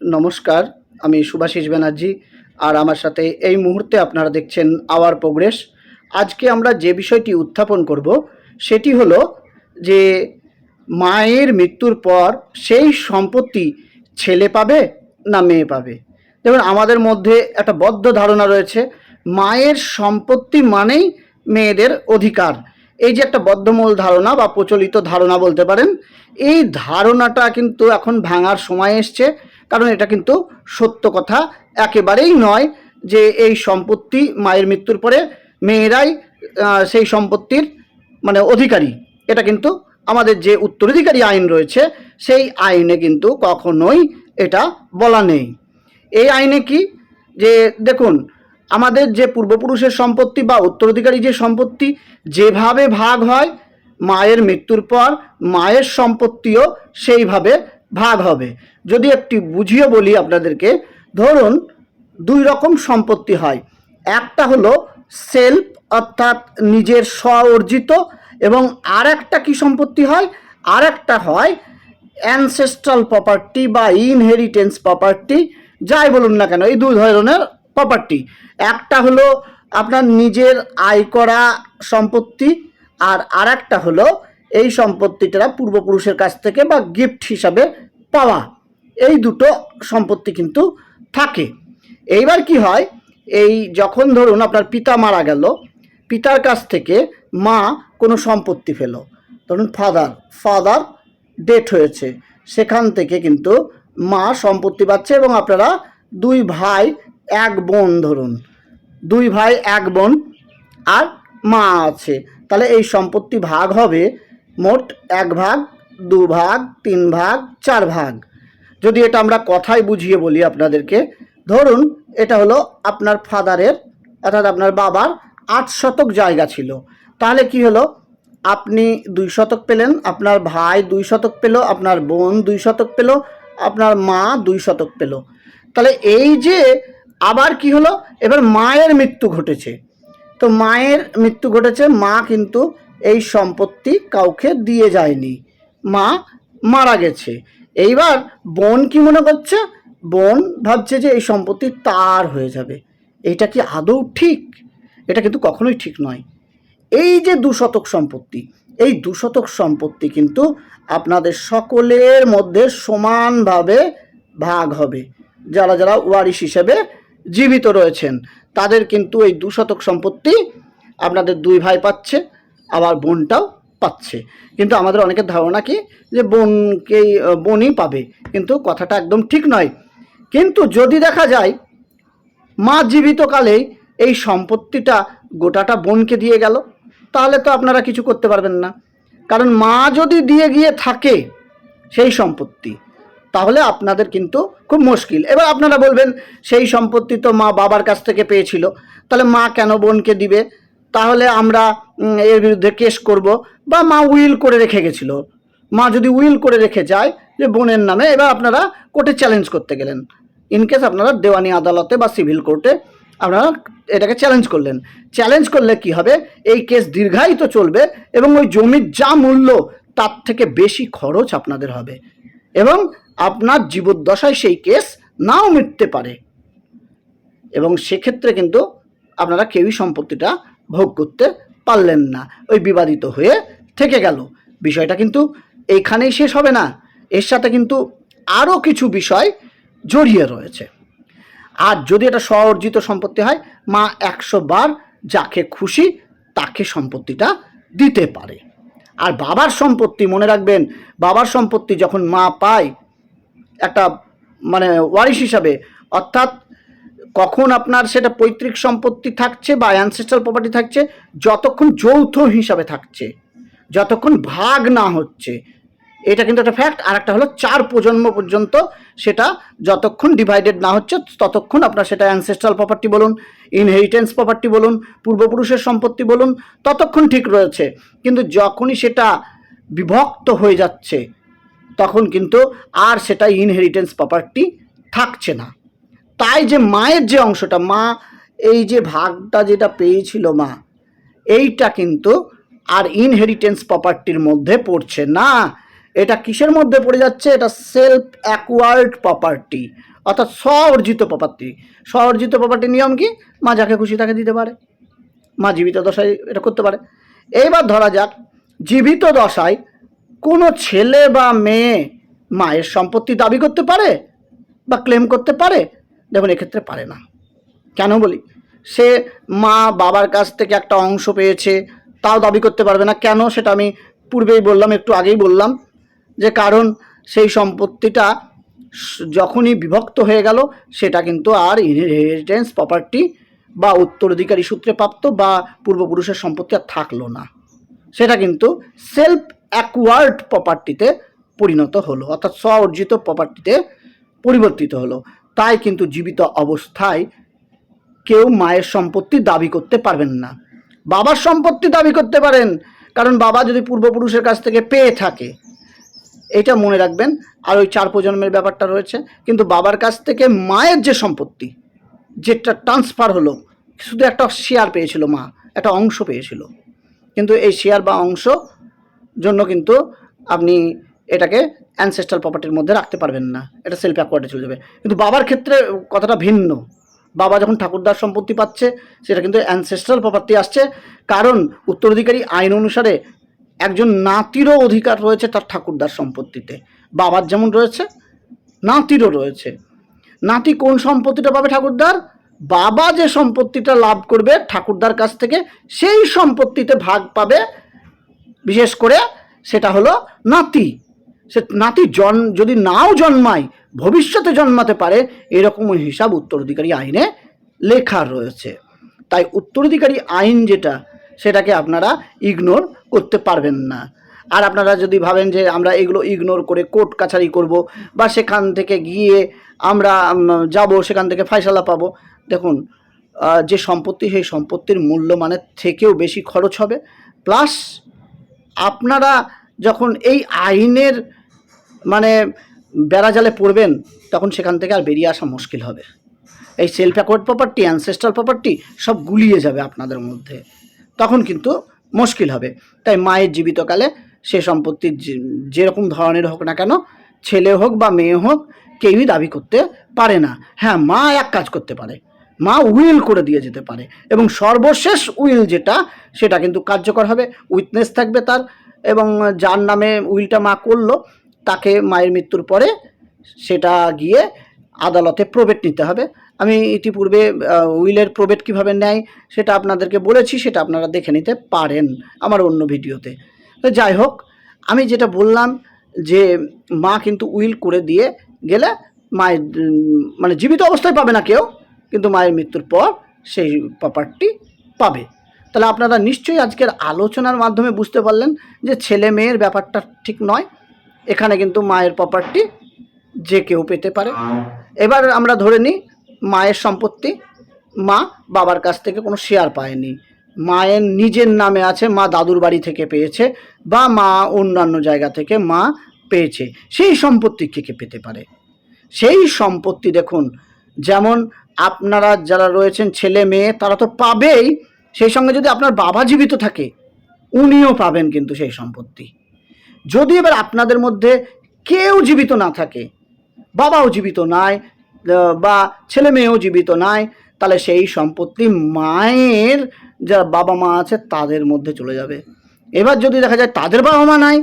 নমস্কার, আমি সুভাষিস ব্যানার্জি। আর আমার সাথে এই মুহূর্তে আপনারা দেখছেন আওয়ার প্রোগ্রেস। আজকে আমরা যে বিষয়টি উত্থাপন করব, সেটি হলো যে মায়ের মৃত্যুর পর সেই সম্পত্তি ছেলে পাবে না মেয়ে পাবে? দেখুন, আমাদের মধ্যে একটা বদ্ধ ধারণা রয়েছে, মায়ের সম্পত্তি মানেই মেয়েদের অধিকার। এই যে একটা বদ্ধমূল ধারণা বা প্রচলিত ধারণা বলতে পারেন, এই ধারণাটা কিন্তু এখন ভাঙার সময় এসছে। কারণ এটা কিন্তু সত্য কথা। একেবারেই নয় যে এই সম্পত্তি, মায়ের মৃত্যুর পরে মেয়েরাই সেই সম্পত্তির মানে অধিকারী। এটা কিন্তু আমাদের যে উত্তরাধিকারী আইন রয়েছে, সেই আইনে কিন্তু কখনোই এটা বলা নেই। এই আইনে কি? যে দেখুন, আমাদের যে পূর্বপুরুষের সম্পত্তি বা উত্তরাধিকারী যে সম্পত্তি যেভাবে ভাগ হয়, মায়ের মৃত্যুর পর মায়ের সম্পত্তিও সেইভাবে ভাগ হবে। যদি একটি বুঝিয়ে বলি আপনাদেরকে, ধরুন দুই রকম সম্পত্তি হয়। একটা হলো সেলফ অর্থাৎ নিজের স্ব অর্জিত এবং আর একটা কী সম্পত্তি হয়? আর একটা হয় অ্যানসেস্ট্রাল প্রপার্টি বা ইনহেরিটেন্স প্রপার্টি যাই বলুন না কেন, এই দুই ধরনের প্রপার্টি একটা হলো আপনার নিজের আয় করা সম্পত্তি আর আর একটা হলো এই সম্পত্তিটা পূর্বপুরুষের কাছ থেকে বা গিফট হিসাবে পাওয়া। এই দুটো সম্পত্তি কিন্তু থাকে। এইবার কি হয়, এই যখন ধরুন আপনার পিতা মারা গেল, পিতার কাছ থেকে মা কোনো সম্পত্তি পেল। ধরুন ফাদার ফাদার ডেট হয়েছে। সেখান থেকে কিন্তু মা সম্পত্তি পাচ্ছে এবং আপনারা দুই ভাই, এক বোন ধরুন। দুই ভাই, এক বোন আর মা আছে। তাহলে এই সম্পত্তি ভাগ হবে মোট এক ভাগ, দু ভাগ, তিন ভাগ, চার ভাগ। যদি এটা আমরা কথায় বুঝিয়ে বলি আপনাদেরকে, ধরুন এটা হলো আপনার ফাদারের, অর্থাৎ আপনার বাবার আট শতক জায়গা ছিল। তাহলে কি হলো? আপনি দুই শতক পেলেন, আপনার ভাই দুই শতক পেল, আপনার বোন দুই শতক পেল, আপনার মা দুই শতক পেল। তাহলে এই যে আবার কি হলো? এবার মায়ের মৃত্যু ঘটেছে। তো মায়ের মৃত্যু ঘটেছে, মা কিন্তু এই সম্পত্তি কাউকে দিয়ে যায়নি। মা মারা গেছে। এইবার বোন কি মনে করছে? বোন ভাবছে যে এই সম্পত্তি তার হয়ে যাবে। এইটা কি আদৌ ঠিক? এটা কিন্তু কখনোই ঠিক নয়। এই যে দুশতক সম্পত্তি, এই দুশতক সম্পত্তি কিন্তু আপনাদের সকলের মধ্যে সমানভাবে ভাগ হবে। যারা যারা ওয়ারিশ হিসেবে জীবিত রয়েছেন, তাদের কিন্তু এই দুশতক সম্পত্তি আপনাদের দুই ভাই পাচ্ছে। আবার বোনটাও পাচ্ছে। কিন্তু আমাদের অনেকের ধারণা কি যে বোনকেই আহ, বোনই পাবে। কিন্তু কথাটা একদম ঠিক নয়। কিন্তু যদি দেখা যায় মা জীবিতকালেই এই সম্পত্তিটা গোটাটা বোনকে দিয়ে গেল তাহলে তো আপনারা কিছু করতে পারবেন না। কারণ মা যদি দিয়ে গিয়ে থাকে সেই সম্পত্তি তাহলে আপনাদের কিন্তু খুব মুশকিল। এবার আপনারা বলবেন সেই সম্পত্তি তো মা বাবার কাছ থেকে পেয়েছিল। তাহলে মা কেন বোনকে দিবে? তাহলে আমরা এর বিরুদ্ধে কেস করব। বা মা উইল করে রেখে গেছিল। মা যদি উইল করে রেখে যায়, যে বোনের নামে, এবার আপনারা কোর্টে চ্যালেঞ্জ করতে গেলেন। ইনকেস আপনারা দেওয়ানি আদালতে বা সিভিল কোর্টে আপনারা এটাকে চ্যালেঞ্জ করলেন। চ্যালেঞ্জ করলে কি হবে? এই কেস দীর্ঘায়িত চলবে এবং ওই জমির যা মূল্য, তার থেকে বেশি খরচ আপনাদের হবে। এবং আপনার জীবদ্দশায় সেই কেস নাও মিটতে পারে। এবং সেক্ষেত্রে কিন্তু আপনারা কেউই সম্পত্তিটা ভোগ করতে পারলেন না। ওই বিবাদিত হয়ে থেকে গেল। বিষয়টা কিন্তু এইখানেই শেষ হবে না। এর সাথে কিন্তু আরও কিছু বিষয় জড়িয়ে রয়েছে। আর যদি এটা স্ব অর্জিত সম্পত্তি হয়, মা একশো বার যাকে খুশি তাকে সম্পত্তিটা দিতে পারে। আর বাবার সম্পত্তি মনে রাখবেন, বাবার সম্পত্তি যখন মা পায়, একটা মানে ওয়ারিশ হিসাবে, অর্থাৎ কখন আপনার সেটা পৈতৃক সম্পত্তি থাকছে বা অ্যানসেস্ট্রাল প্রপার্টি থাকছে, যতক্ষণ যৌথ হিসাবে থাকছে, যতক্ষণ ভাগ না হচ্ছে, এটা কিন্তু একটা ফ্যাক্ট আর একটা হলো চার প্রজন্ম পর্যন্ত সেটা যতক্ষণ ডিভাইডেড না হচ্ছে, ততক্ষণ আপনার সেটা অ্যানসেস্ট্রাল প্রপার্টি বলুন ইনহেরিটেন্স প্রপার্টি বলুন, পূর্বপুরুষের সম্পত্তি বলুন, ততক্ষণ ঠিক রয়েছে। কিন্তু যখনই সেটা বিভক্ত হয়ে যাচ্ছে, তখন কিন্তু আর সেটা ইনহেরিটেন্স প্রপার্টি থাকছে না। তাই যে মায়ের যে অংশটা, মা এই যে ভাগটা যেটা পেয়েছিল মা, এইটা কিন্তু আর ইনহেরিটেন্স প্রপার্টির মধ্যে পড়ছে না। এটা কিসের মধ্যে পড়ে যাচ্ছে? এটা সেলফ অ্যাকোয়ার্ড প্রপার্টি অর্থাৎ স্ব অর্জিত প্রপার্টি স্ব অর্জিত প্রপার্টি নিয়ম কি? মা যাকে খুশি তাকে দিতে পারে। মা জীবিত দশায় এটা করতে পারে। এইবার ধরা যাক, জীবিত দশায় কোনো ছেলে বা মেয়ে মায়ের সম্পত্তি দাবি করতে পারে বা ক্লেম করতে পারে? দেখুন, এক্ষেত্রে পারে না। কেন বলি? সে মা বাবার কাছ থেকে একটা অংশ পেয়েছে, তাও দাবি করতে পারবে না। কেন? সেটা আমি পূর্বেই বললাম, একটু আগেই বললাম যে কারণ সেই সম্পত্তিটা যখনই বিভক্ত হয়ে গেল, সেটা কিন্তু আর ইনহেরিটেন্স প্রপার্টি বা উত্তরাধিকারী সূত্রে প্রাপ্ত বা পূর্বপুরুষের সম্পত্তি আর থাকল না। সেটা কিন্তু সেলফ অ্যাকোয়ার্ড প্রপার্টিতে পরিণত হলো, অর্থাৎ স্ব অর্জিত প্রপার্টিতে পরিবর্তিত হলো। তাই কিন্তু জীবিত অবস্থায় কেউ মায়ের সম্পত্তি দাবি করতে পারবেন না। বাবার সম্পত্তি দাবি করতে পারেন, কারণ বাবা যদি পূর্বপুরুষের কাছ থেকে পেয়ে থাকে, এটা মনে রাখবেন। আর ওই চার প্রজন্মের ব্যাপারটা রয়েছে, কিন্তু বাবার কাছ থেকে মায়ের যে সম্পত্তি, যেটা ট্রান্সফার হলো, শুধু একটা শেয়ার পেয়েছিল মা, একটা অংশ পেয়েছিল। কিন্তু এই শেয়ার বা অংশ জন্য কিন্তু আপনি এটাকে অ্যানসেস্ট্রাল প্রপার্টির মধ্যে রাখতে পারবেন না। এটা সেলফ অ্যাকোয়ার্ডে চলে যাবে। কিন্তু বাবার ক্ষেত্রে কথাটা ভিন্ন। বাবা যখন ঠাকুরদার সম্পত্তি পাচ্ছে, সেটা কিন্তু অ্যানসেস্ট্রাল প্রপার্টি আসছে। কারণ উত্তরাধিকারী আইন অনুসারে একজন নাতিরও অধিকার রয়েছে তার ঠাকুরদার সম্পত্তিতে। বাবার যেমন রয়েছে, নাতিরও রয়েছে। নাতি কোন সম্পত্তিটা পাবে ঠাকুরদার? বাবা যে সম্পত্তিটা লাভ করবে ঠাকুরদার কাছ থেকে, সেই সম্পত্তিতে ভাগ পাবে। বিশেষ করে সেটা হলো নাতি। সে নাতি জন, যদি নাও জন্মায়, ভবিষ্যতে জন্মাতে পারে, এরকম হিসাব উত্তরাধিকারী আইনে লেখা রয়েছে। তাই উত্তরাধিকারী আইন যেটা, সেটাকে আপনারা ইগনোর করতে পারবেন না। আর আপনারা যদি ভাবেন যে আমরা এগুলো ইগনোর করে কোর্ট কাছারি করব, বা সেখান থেকে গিয়ে আমরা যাব, সেখান থেকে ফয়সালা পাবো, দেখুন যে সম্পত্তি, সেই সম্পত্তির মূল্যমানের থেকেও বেশি খরচ হবে। প্লাস আপনারা যখন এই আইনের মানে বেড়াজালে পড়বেন, তখন সেখান থেকে আর বেরিয়ে আসা মুশকিল হবে। এই self acquired property ancestral property সব গুলিয়ে যাবে আপনাদের মধ্যে। তখন কিন্তু মুশকিল হবে। তাই মায়ের জীবিতকালে সে সম্পত্তি যেরকম ধরনের হোক না কেন, ছেলে হোক বা মেয়ে হোক, কেউই দাবি করতে পারে না। হ্যাঁ মা এক কাজ করতে পারে। মা উইল করে দিয়ে যেতে পারে। এবং সর্বশেষ উইল যেটা, সেটা কিন্তু কার্যকর হবে। উইটনেস থাকবে তার। এবং যার নামে উইলটা মা করল, তাকে মায়ের মৃত্যুর পরে সেটা গিয়ে আদালতে প্রবেট নিতে হবে। আমি ইতিপূর্বে উইলের প্রবেট কীভাবে নেয় সেটা আপনাদেরকে বলেছি, সেটা আপনারা দেখে নিতে পারেন আমার অন্য ভিডিওতে। তো যাই হোক, আমি যেটা বললাম যে মা কিন্তু উইল করে দিয়ে গেলে মায়ের মানে জীবিত অবস্থায় পাবে না কেউ, কিন্তু মায়ের মৃত্যুর পর সেই প্রপার্টি পাবে। তাহলে আপনারা নিশ্চয়ই আজকের আলোচনার মাধ্যমে বুঝতে পারলেন যে ছেলে মেয়ের ব্যাপারটা ঠিক নয়। এখানে কিন্তু মায়ের প্রপার্টি যে কেউ পেতে পারে। এবার আমরা ধরে নিই, মায়ের সম্পত্তি, মা বাবার কাছ থেকে কোনো শেয়ার পায়নি। মায়ের নিজের নামে আছে, মা দাদুর বাড়ি থেকে পেয়েছে বা মা অন্যান্য জায়গা থেকে মা পেয়েছে। সেই সম্পত্তি কে কে পেতে পারে? সেই সম্পত্তি দেখুন, যেমন আপনারা যারা রয়েছেন ছেলে মেয়ে, তারা তো পাবেই সেই সঙ্গে যদি আপনার বাবা জীবিত থাকে, উনিও পাবেন কিন্তু সেই সম্পত্তি। যদি এবার আপনাদের মধ্যে কেউ জীবিত না থাকে, বাবাও জীবিত নাই বা ছেলে মেয়েও জীবিত নাই, তাহলে সেই সম্পত্তি মায়ের, যারা বাবা মা আছে, তাদের মধ্যে চলে যাবে। এবার যদি দেখা যায় তাদের বাবা মা নাই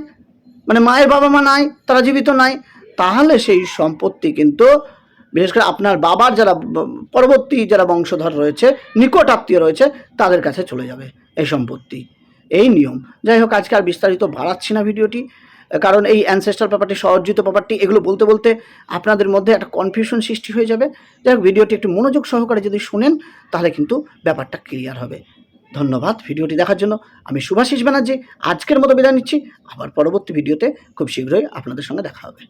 মানে মায়ের বাবা মা নাই, তারা জীবিত নাই, তাহলে সেই সম্পত্তি কিন্তু বিশেষ করে আপনার বাবার যারা পরবর্তী যারা বংশধর রয়েছে, নিকট আত্মীয় রয়েছে, তাদের কাছে চলে যাবে এই সম্পত্তি। এই নিয়ম। যাই হোক, আজকে আর বিস্তারিত বাড়াচ্ছি না ভিডিওটি, কারণ এই অ্যানসেস্টার প্রপার্টি সহজিত প্রপার্টি এগুলো বলতে বলতে আপনাদের মধ্যে একটা কনফিউশন সৃষ্টি হয়ে যাবে। যাই হোক, ভিডিওটি একটু মনোযোগ সহকারে যদি শুনেন, তাহলে কিন্তু ব্যাপারটা ক্লিয়ার হবে। ধন্যবাদ ভিডিওটি দেখার জন্য। আমি সুভাষিস ব্যানার্জি, আজকের মতো বিদায় নিচ্ছি। আবার পরবর্তী ভিডিওতে খুব শীঘ্রই আপনাদের সঙ্গে দেখা হবে।